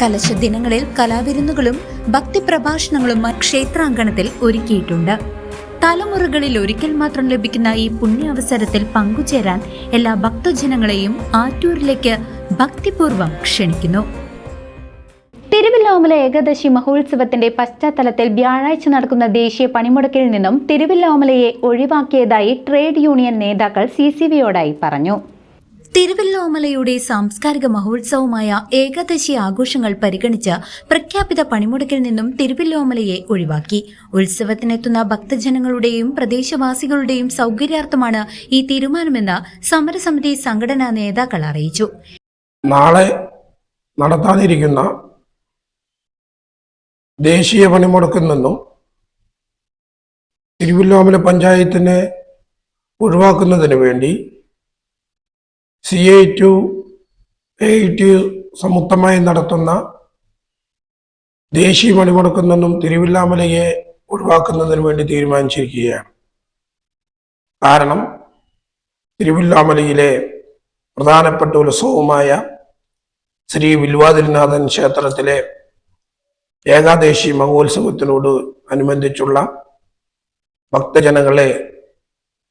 കലശ ദിനങ്ങളിൽ കലാവിരുന്നുകളും ഭക്തിപ്രഭാഷണങ്ങളും ക്ഷേത്രാങ്കണത്തിൽ ഒരുക്കിയിട്ടുണ്ട്. തലമുറകളിൽ ഒരിക്കൽ മാത്രം ലഭിക്കുന്ന ഈ പുണ്യാവസരത്തിൽ പങ്കുചേരാൻ എല്ലാ ഭക്തജനങ്ങളെയും ആറ്റൂരിലേക്ക് ഭക്തിപൂർവം ക്ഷണിക്കുന്നു. തിരുവില്ലോമല ഏകദശി മഹോത്സവത്തിന്റെ പശ്ചാത്തലത്തിൽ വ്യാഴാഴ്ച നടക്കുന്ന ദേശീയ പണിമുടക്കിൽ നിന്നും തിരുവില്ലോമലയെ ഒഴിവാക്കിയതായി ട്രേഡ് യൂണിയൻ നേതാക്കൾ സി സി പറഞ്ഞു. തിരുവല്ലോമലയുടെ സാംസ്കാരിക മഹോത്സവമായ ഏകാദശി ആഘോഷങ്ങൾ പരിഗണിച്ച് പ്രഖ്യാപിത പണിമുടക്കിൽ നിന്നും തിരുവല്ലോമലയെ ഒഴിവാക്കി. ഉത്സവത്തിനെത്തുന്ന ഭക്തജനങ്ങളുടെയും പ്രദേശവാസികളുടെയും സൗകര്യാർത്ഥമാണ് ഈ തീരുമാനമെന്ന് സമരസമിതി സംഘടനാ നേതാക്കൾ അറിയിച്ചു. നാളെ നടത്താനിരിക്കുന്ന ദേശീയ പണിമുടക്കിൽ നിന്നും തിരുവല്ലോമല പഞ്ചായത്തിനെ ഒഴിവാക്കുന്നതിന് വേണ്ടി C I T U A T സംയുക്തമായി നടത്തുന്ന ദേശീയ മണിമുടക്കിൽ നിന്നും തിരുവില്ലാമലയെ ഒഴിവാക്കുന്നതിന് വേണ്ടി തീരുമാനിച്ചിരിക്കുകയാണ്. കാരണം തിരുവില്ലാമലയിലെ പ്രധാനപ്പെട്ട ഉത്സവമായ ശ്രീ വില്വാതിരിനാഥൻ ക്ഷേത്രത്തിലെ ഏകാദേശി മഹോത്സവത്തിനോട് അനുബന്ധിച്ചുള്ള ഭക്തജനങ്ങളെ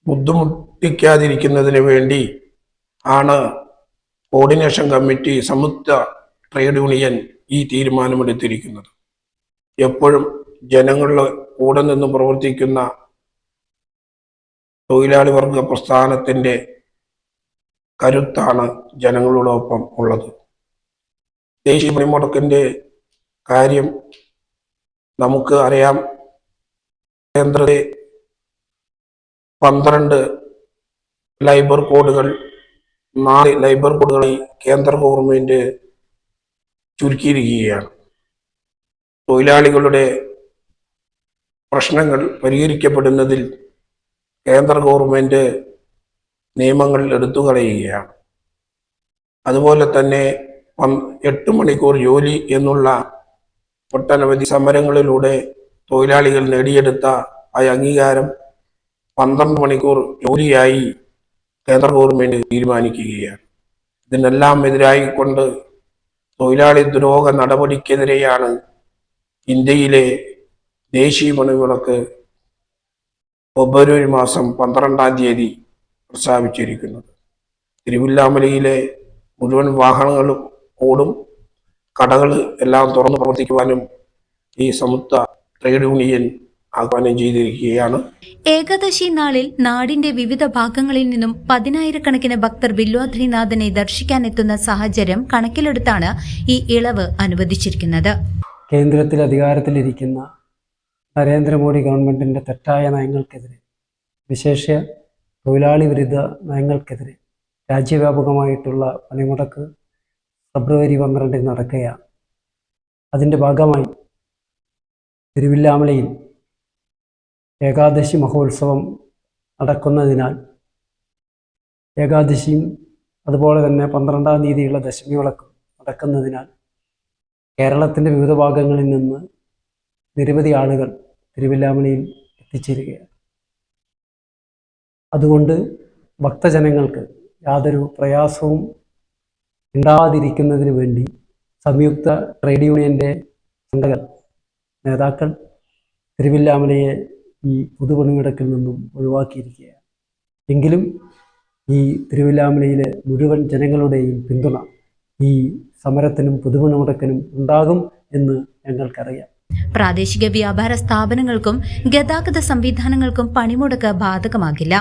ബുദ്ധിമുട്ടിക്കാതിരിക്കുന്നതിന് വേണ്ടി ആണ് കോർഡിനേഷൻ കമ്മിറ്റി സംയുക്ത ട്രേഡ് യൂണിയൻ ഈ തീരുമാനമെടുത്തിരിക്കുന്നത്. എപ്പോഴും ജനങ്ങളുടെ കൂടെ നിന്ന് പ്രവർത്തിക്കുന്ന തൊഴിലാളി വർഗ പ്രസ്ഥാനത്തിന്റെ കരുത്താണ് ജനങ്ങളോടൊപ്പം ഉള്ളത്. ദേശീയ പണിമുടക്കിന്റെ കാര്യം നമുക്ക് അറിയാം. കേന്ദ്രത്തെ പന്ത്രണ്ട് ലൈബർ കോഡുകൾ നാല് ലൈബർ കോഡുകളായി കേന്ദ്ര ഗവൺമെന്റ് ചുരുക്കിയിരിക്കുകയാണ്. തൊഴിലാളികളുടെ പ്രശ്നങ്ങൾ പരിഹരിക്കപ്പെടുന്നതിൽ കേന്ദ്ര ഗവൺമെന്റ് നിയമങ്ങൾ എടുത്തു കളയുകയാണ് അതുപോലെ തന്നെ എട്ട് മണിക്കൂർ ജോലി എന്നുള്ള ഒട്ടനവധി സമരങ്ങളിലൂടെ തൊഴിലാളികൾ നേടിയെടുത്ത ആ അംഗീകാരം പന്ത്രണ്ട് മണിക്കൂർ ജോലിയായി കേന്ദ്ര ഗവൺമെന്റ് തീരുമാനിക്കുകയാണ്. ഇതിനെല്ലാം എതിരായിക്കൊണ്ട് തൊഴിലാളി ദ്രോഹ നടപടിക്കെതിരെയാണ് ഇന്ത്യയിലെ ദേശീയ മണിവിളക്ക് ഫെബ്രുവരി മാസം പന്ത്രണ്ടാം തീയതി പ്രസ്താവിച്ചിരിക്കുന്നത്. തിരുവില്ലാമലയിലെ മുഴുവൻ വാഹനങ്ങളും ഓടും കടകൾ എല്ലാം തുറന്നു പ്രവർത്തിക്കുവാനും ഈ സംയുക്ത ട്രേഡ് യൂണിയൻ ആഹ്വാനം ചെയ്തിരിക്കുകയാണ്. ഏകാദശി നാളിൽ നാടിന്റെ വിവിധ ഭാഗങ്ങളിൽ നിന്നും പതിനായിരക്കണക്കിന് ഭക്തർ ദർശിക്കാൻ ദർശിക്കാനെത്തുന്ന സാഹചര്യം കണക്കിലെടുത്താണ് ഈ ഇളവ് അനുവദിച്ചിരിക്കുന്നത്. കേന്ദ്രത്തിൽ അധികാരത്തിലിരിക്കുന്ന നരേന്ദ്രമോദി ഗവൺമെന്റിന്റെ തെറ്റായ നയങ്ങൾക്കെതിരെ വിശേഷ തൊഴിലാളി വിരുദ്ധ നയങ്ങൾക്കെതിരെ രാജ്യവ്യാപകമായിട്ടുള്ള പണിമുടക്ക് ഫെബ്രുവരി പന്ത്രണ്ടിന് നടക്കുകയാണ്. അതിന്റെ ഭാഗമായി തിരുവില്ലാമലയിൽ ഏകാദശി മഹോത്സവം നടക്കുന്നതിനാൽ ഏകാദശിയും അതുപോലെ തന്നെ പന്ത്രണ്ടാം തീയതിയുള്ള ദശമി വിളക്കും നടക്കുന്നതിനാൽ കേരളത്തിന്റെ വിവിധ ഭാഗങ്ങളിൽ നിന്ന് നിരവധി ആളുകൾ തിരുവില്ലാമണിയിൽ എത്തിച്ചേരുകയാണ്. അതുകൊണ്ട് ഭക്തജനങ്ങൾക്ക് യാതൊരു പ്രയാസവും ഉണ്ടാതിരിക്കുന്നതിന് വേണ്ടി സംയുക്ത ട്രേഡ് യൂണിയന്റെ സംഘകൾ നേതാക്കൾ തിരുവില്ലാമലയെ ഈ പുതുപണിമുടക്കിൽ നിന്നും ഒഴിവാക്കിയിരിക്കുകയാണ്. എങ്കിലും ഈ തിരുവില്ലാമലയിലെ മുഴുവൻ ജനങ്ങളുടെയും പിന്തുണ ഈ സമരത്തിനും പുതുപണിമുടക്കിനും ഉണ്ടാകും എന്ന് ഞങ്ങൾക്കറിയാം. പ്രാദേശിക വ്യാപാര സ്ഥാപനങ്ങൾക്കും ഗതാഗത സംവിധാനങ്ങൾക്കും പണിമുടക്ക് ബാധകമാകില്ല.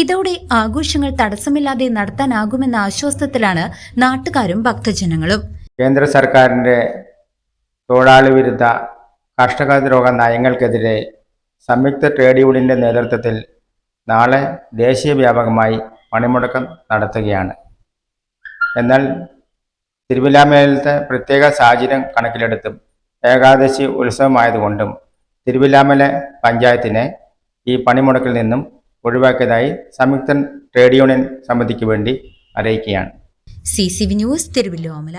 ഇതോടെ ആഘോഷങ്ങൾ തടസ്സമില്ലാതെ നടത്താനാകുമെന്ന ആശ്വാസത്തിലാണ് നാട്ടുകാരും ഭക്തജനങ്ങളും. കേന്ദ്ര സർക്കാരിന്റെ തൊഴിലാളി വിരുദ്ധ കർഷക ദ്രോഹ നയങ്ങൾക്കെതിരെ സംയുക്ത ട്രേഡ് യൂണിയന്റെ നേതൃത്വത്തിൽ നാളെ ദേശീയ വ്യാപകമായി പണിമുടക്കം നടത്തുകയാണ്. എന്നാൽ തിരുവില്ലാമേലത്തെ പ്രത്യേക സാഹചര്യം കണക്കിലെടുത്തും ഏകാദശി ഉത്സവമായതുകൊണ്ടും തിരുവില്ലാമല പഞ്ചായത്തിനെ ഈ പണിമുടക്കിൽ നിന്നും ഒഴിവാക്കിയതായി സംയുക്ത ട്രേഡ് യൂണിയൻ സമിതിക്ക് വേണ്ടി അറിയിക്കുകയാണ്. C C V news Thiruvallomala.